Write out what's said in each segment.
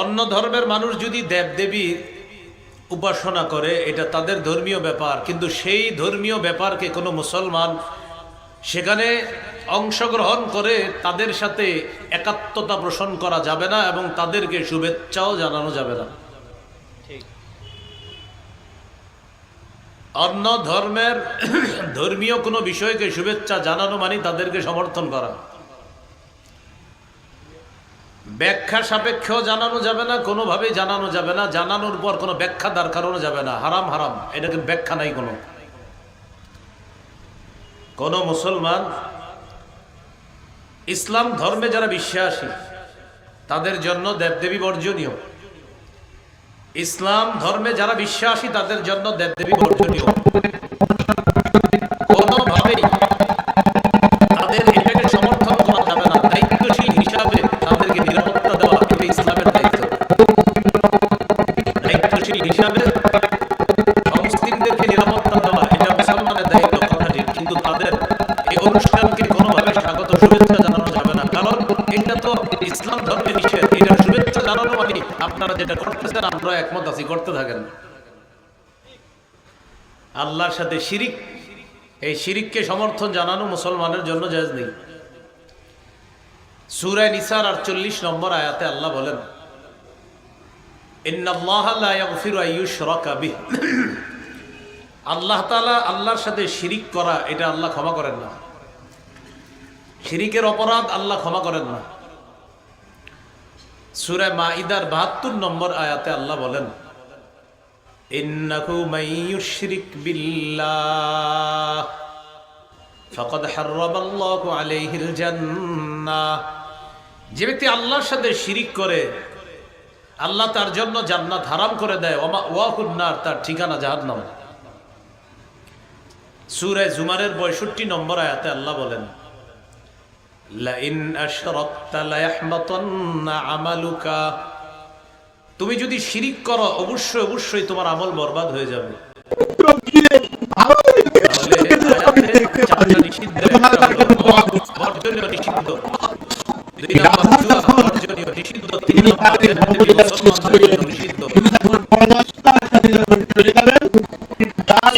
অন্য ধর্মের মানুষ যদি দেবদেবী উপাসনা করে এটা তাদের ধর্মীয় ব্যাপার। কিন্তু সেই ধর্মীয় ব্যাপারকে কোনো মুসলমান সেখানে অংশগ্রহণ করে তাদের সাথে একাত্মতা পোষণ করা যাবে না এবং তাদেরকে শুভেচ্ছাও জানানো যাবে না। অন্য ধর্মের ধর্মীয় কোনো বিষয়কে শুভেচ্ছা জানানো মানে তাদেরকে সমর্থন করা। ব্যাখ্যা সাপেক্ষেও জানানো যাবে না, কোনোভাবেই জানানো যাবে না, জানানোর পর কোনো ব্যাখ্যা দাঁড় যাবে না। হারাম হারাম। এটাকে ব্যাখ্যা নাই কোনো। কোন মুসলমান ইসলাম ধর্মে যারা বিশ্বাসী, তাদের জন্য দেবদেবী বর্জনীয়। ইসলাম ধর্মে যারা বিশ্বাসী, তাদের জন্য দেবদেবী বর্জনীয়। আপনারা যেটা করতেছেন আমরা একমত আছি, করতে থাকেন। আল্লাহর সাথে শিরিক, এই শিরিককে সমর্থন জানানো মুসলমানের জন্য জায়েজ নেই। সুরায় নিসার আটচল্লিশ নম্বর আয়াতে আল্লাহ বলেন আল্লাহ তাআলা আল্লাহর সাথে শিরিক করা, এটা আল্লাহ ক্ষমা করেন না। শিরিকের অপরাধ আল্লাহ ক্ষমা করেন না। সূরা মাইদার 72 নম্বর আয়াতে আল্লাহ বলেন, ইন্নাহু মাইয়ুশরিক বিল্লাহ, ফাকাদ হাররামাল্লাহু আলাইহিল জান্নাহ। যে ব্যক্তি আল্লাহর সাথে শিরিক করে, আল্লাহ তার জন্য জান্নাত হারাম করে দেয়, ওমা তার ঠিকানা জাহান্নাম। সূরা জুমারের 62 নম্বর আয়াতে আল্লাহ বলেন আমালুকা তুমি যদি শিরিক করো অবশ্যই অবশ্যই তোমার আমল বরবাদ হয়ে যাবে নিষিদ্ধ নিষিদ্ধ দুই নম্বর জুয়া বর্জনীয় নিষিদ্ধ তিন নম্বর দেবদেবী মুসলমানদের জন্য নিষিদ্ধ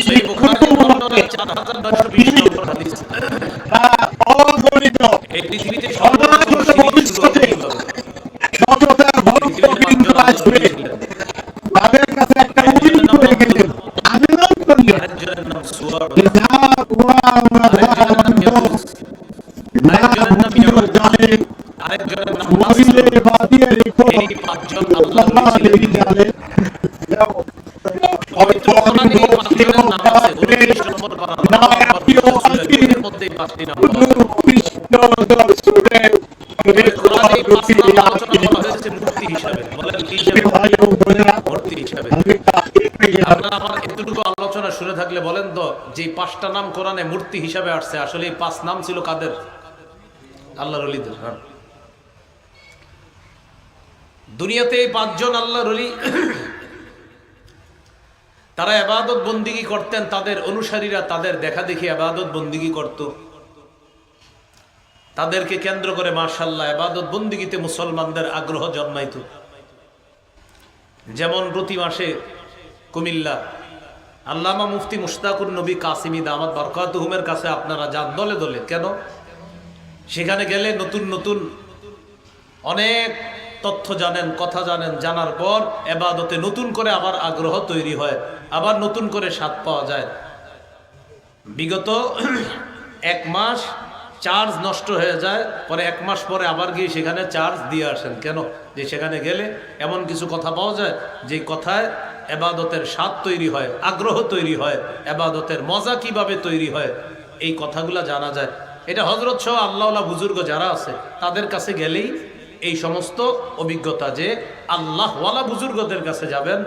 সেই বুখারীর বর্ণনায় 4920 নম্বর হাদিস এই পৃথিবীতে সর্বপ্রথম শিরিক শুরু হয় কীভাবে? পৃথিবীতে পাঁচজন আল্লাহ ছিলেন। তাদের কাছে একটা উইল করে গেলেন আবেদন করলেন আরেকজনের নাম সুয়ার যা হুয়া আরেকজনের নাম ইয়াকুস আরেকজনের নাম ইয়াকুব আরেকজনের নাম নাসর। মহিলে বাদিয়ে রেখো এই পাঁচজন আল্লাহর আল্লাহ নবী ছিলেন। লেগে যাবে পবিত্র কোরআনে এই পাঁচজনের নাম আছে। 29 নম্বর পারা, এর মধ্যে এই পাঁচটি নাম পাওয়া যায়। কোরআনে এই পাঁচটি নাম আলোচনা করা হয়েছে মূর্তি হিসাবে। বলেন কি হিসাবে? মূর্তি হিসাবে। আমার শুনে থাকলে বলেন তো যে পাঁচটা নাম কোরআনে মূর্তি হিসাবে আসছে আসলে এই পাঁচ নাম ছিল কাদের? আল্লাহর অলিদের হ্যাঁ। দুনিয়াতে এই পাঁচজন আল্লাহর অলি তারা আবাদত বন্দিগি করতেন, তাদের অনুসারীরা তাদের দেখা দেখি আবাদত বন্দিগি করত। তাদেরকে কেন্দ্র করে মার্শাল্লাহ আবাদত বন্দিগিতে মুসলমানদের আগ্রহ জন্মাইত। যেমন প্রতি মাসে কুমিল্লা আল্লামা মুফতি মুশতাকুর নবী কাসিমি দামাত বরকাতুহুমের কাছে আপনারা যান দলে দলে। কেন? সেখানে গেলে নতুন নতুন অনেক তথ্য জানেন, কথা জানেন, জানার পর এবাদতে নতুন করে আবার আগ্রহ তৈরি হয়, আবার নতুন করে স্বাদ পাওয়া যায়। বিগত এক মাস চার্জ নষ্ট হয়ে যায়, পরে এক মাস পরে আবার গিয়ে সেখানে চার্জ দিয়ে আসেন। কেন? যে সেখানে গেলে এমন কিছু কথা পাওয়া যায় যে কথায় এবাদতের স্বাদ তৈরি হয়, আগ্রহ তৈরি হয়, এবাদতের মজা কীভাবে তৈরি হয়, এই কথাগুলো জানা যায়। এটা হজরত সহ আল্লাহলা বুজুর্গ যারা আছে, তাদের কাছে গেলেই এই সমস্ত অভিজ্ঞতা যে আল্লাহওয়ালা বুজুর্গদের কাছে যাবেন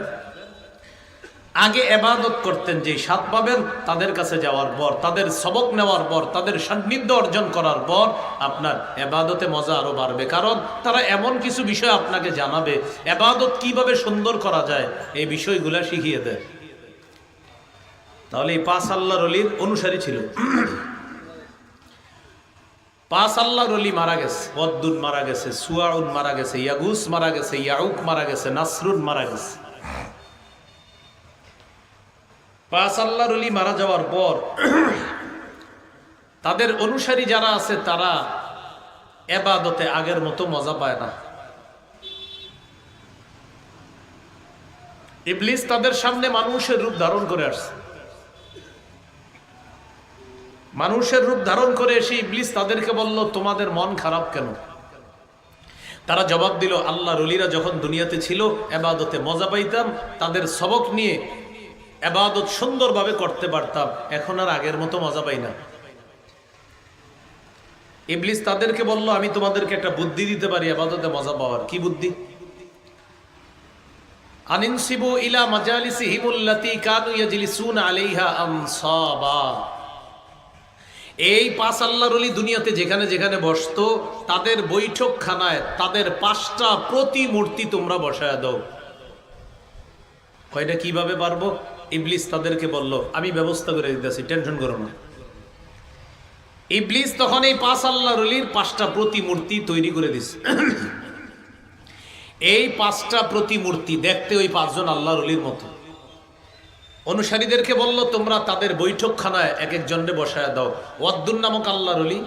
আগে এবাদত করতেন যে সাত পাবেন, তাদের কাছে যাওয়ার পর, তাদের সবক নেওয়ার পর, তাদের সান্নিধ্য অর্জন করার পর আপনার এবাদতে মজা আরও বাড়বে। কারণ তারা এমন কিছু বিষয় আপনাকে জানাবে এবাদত কীভাবে সুন্দর করা যায়, এই বিষয়গুলা শিখিয়ে দেয়। তাহলে এই পাঁচ আল্লাহর অলির অনুসারী ছিল। পাঁচ আল্লাহর অলি মারা গেছে বদ্দুন মারা গেছে, সুয়াউন মারা গেছে, ইয়াগুস মারা গেছে, ইয়াউক মারা গেছে, নাসরুন মারা গেছে। পাঁচ আল্লাহর অলি মারা যাওয়ার পর তাদের অনুসারী যারা আছে, তারা এবাদতে আগের মতো মজা পায় না। ইবলিস তাদের সামনে মানুষের রূপ ধারণ করে আসছে। মানুষের রূপ ধারণ করে এসে ইবলিস তাদেরকে বলল, তোমাদের মন খারাপ কেন? তারা জবাব দিল আল্লাহ রলিরা যখন দুনিয়াতে ছিল, এবাদতে মজা পাইতাম। তাদের সবক নিয়ে এবাদত সুন্দরভাবে করতে পারতাম। এখন আর আগের মতো মজা পাই না। ইবলিস তাদেরকে বলল, আমি তোমাদেরকে একটা বুদ্ধি দিতে পারি, আবাদতে মজা পাওয়ার। কি বুদ্ধি? আনিনসিবু ইলা মাজালিসিহিমুল্লাতি কানু ইয়াজলিসুনা আলাইহা আমসাবা এই পাঁচ আল্লাহর অলি দুনিয়াতে যেখানে যেখানে বসতো, তাদের বৈঠকখানায় তাদের পাঁচটা প্রতিমূর্তি তোমরা বসায় দাও। কয়টা কীভাবে পারব? ইবলিস তাদেরকে বলল, আমি ব্যবস্থা করে দিতেছি, টেনশন করো না। ইবলিস তখন এই পাঁচ আল্লাহর অলির পাঁচটা প্রতিমূর্তি তৈরি করে দিছে। এই পাঁচটা প্রতিমূর্তি দেখতে ওই পাঁচজন আল্লাহর অলির মতো। অনুসারীদেরকে বলল, তোমরা তাদের বৈঠকখানায় এক একজনকে বসায় দাও। ওয়াদ্দুন নামক আল্লাহর অলি,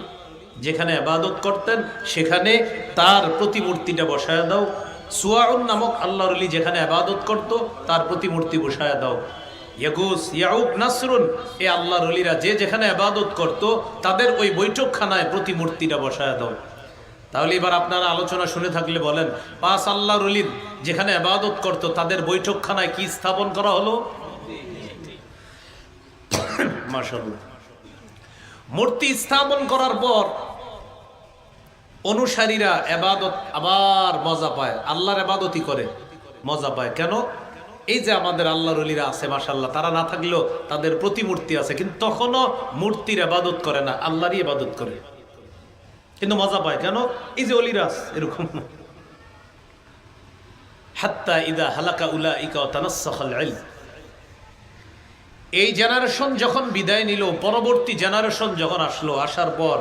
যেখানে আবাদত করতেন, সেখানে তার প্রতিমূর্তিটা বসায় দাও। সুয়াউন নামক আল্লাহর অলি যেখানে আবাদত করত, তার প্রতিমূর্তি বসায় দাও। ইয়াগুস ইয়াউক নাসরুন এই আল্লাহর যে যেখানে তাদের ওই বৈঠকখানায় প্রতিমূর্তিটা তাহলে এবার আপনারা আলোচনা শুনে থাকলে বলেন, পাঁচ যেখানে তাদের বৈঠকখানায় কি স্থাপন করা হলো? মূর্তি স্থাপন করার পর অনুসারীরা এবাদত আবার মজা পায়। আল্লাহর এবাদতই করে, মজা পায়। কেন? এই যে আমাদের আল্লাহর অলিরা আছে মাশাল্লাহ তারা না থাকলেও তাদের প্রতিমূর্তি আছে, কিন্তু তখনও মূর্তির আবাদত করে না, আল্লাহরই আবাদত করে। কিন্তু মজা পায়, কেন? এই যে অলিরা আছে, এরকম। হাত্তা ইদা হালাকা উলা ইকা এই জেনারেশন যখন বিদায় নিল, পরবর্তী জেনারেশন যখন আসলো, আসার পর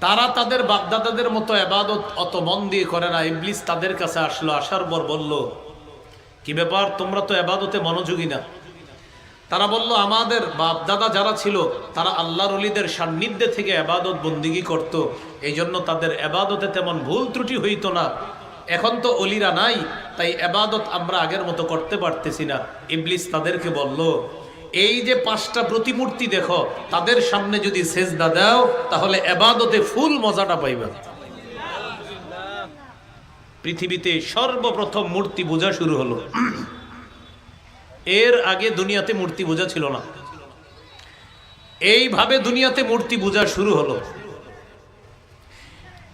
তারা তাদের বাগদাদাদের মতো এবাদত অত মন দিয়ে করে না, ইবলিস তাদের কাছে আসলো, আসার পর বলল কি ব্যাপার? তোমরা তো এবাদতে মনোযোগী না। তারা বলল, আমাদের বাপদাদা যারা ছিল, তারা আল্লাহর অলিদের সান্নিধ্যে থেকে এবাদত বন্দিগি করত। এই জন্য তাদের এবাদতে তেমন ভুল ত্রুটি হইতো না। এখন তো অলিরা নাই, তাই এবাদত আমরা আগের মতো করতে পারতেছি না। ইবলিস তাদেরকে বলল, এই যে পাঁচটা প্রতিমূর্তি দেখো, তাদের সামনে যদি সেজদা দাও, তাহলে এবাদতে ফুল মজাটা পাইবে। পৃথিবীতে সর্বপ্রথম মূর্তি বোঝা শুরু হলো। এর আগে দুনিয়াতে মূর্তি বোঝা ছিল না। এইভাবে দুনিয়াতে মূর্তি বোঝা শুরু হলো।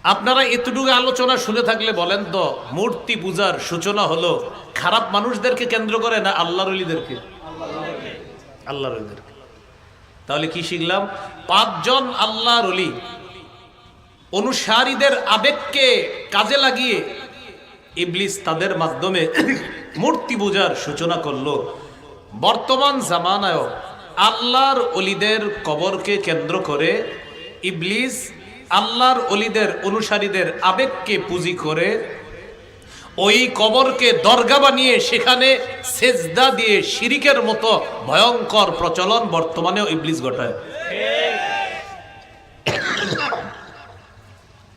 আপনারা এতটুকু আলোচনা শুনে থাকলে বলেন তো, মূর্তি পূজার সূচনা হলো খারাপ মানুষদেরকে কেন্দ্র করে না আল্লাহর অলিদেরকে আল্লাহর অলিদেরকে তাহলে কি শিখলাম? পাঁচজন আল্লাহর অলি অনুসারীদের আবেগকে কাজে লাগিয়ে ইবলিস তাদের মাধ্যমে মূর্তি পূজার সূচনা করল। বর্তমান জামানায় আল্লাহর অলিদের কবরকে কেন্দ্র করে ইবলিস আল্লাহর অলিদের অনুসারীদের আবেগকে পুঁজি করে ওই কবরকে দরগা বানিয়ে সেখানে সেজদা দিয়ে শিরিকের মতো ভয়ঙ্কর প্রচলন বর্তমানেও ইবলিস ঘটায়।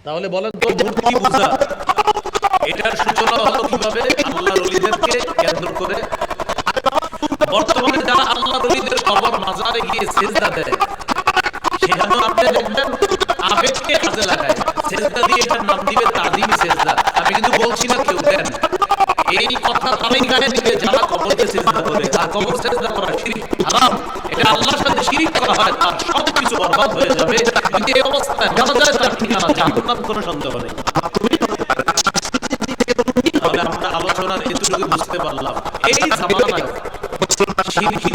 তাহলে বলেন তো মূর্তি পূজা এটার সূচনা হলো কীভাবে আল্লাহ রলিদেরকে কেন্দ্র করে? বর্তমানে যারা আল্লাহ রলিদের কবর মাজারে গিয়ে সেজদা দেয় সেখানে আপনি দেখবেন, আবেগকে কাজে লাগায়। সেজদা দিয়ে এটার নাম দিবে তাজিম সেজদা। আমি কিন্তু বলছি না কেউ দেন। এই কথা গায়ে দিবে যারা কবরকে সেজদা করে আর কবর সেজদা করা শিরিক, হারাম। এটা আল্লাহর সাথে শিরিক করা হয়, তার সব কিছু বরবাদ হয়ে যাবে। কিন্তু এই অবস্থায় জানা যায় তার ঠিকানা জাহান্নাম কোনো সন্দেহ নেই। বুঝতে পারলাম। এই জামানায়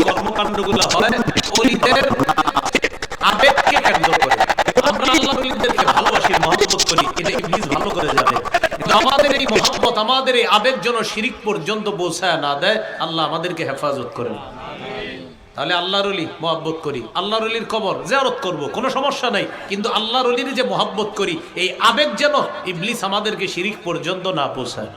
কর্মকাণ্ডগুলো হয় আবেগকে কেন্দ্র করে। করি আল্লাহর কোনো সমস্যা নাই। কিন্তু যে মহাব্বত করি, এই আবেগ যেন ইবলিস আমাদেরকে শিরিক পর্যন্ত না পৌঁছায়।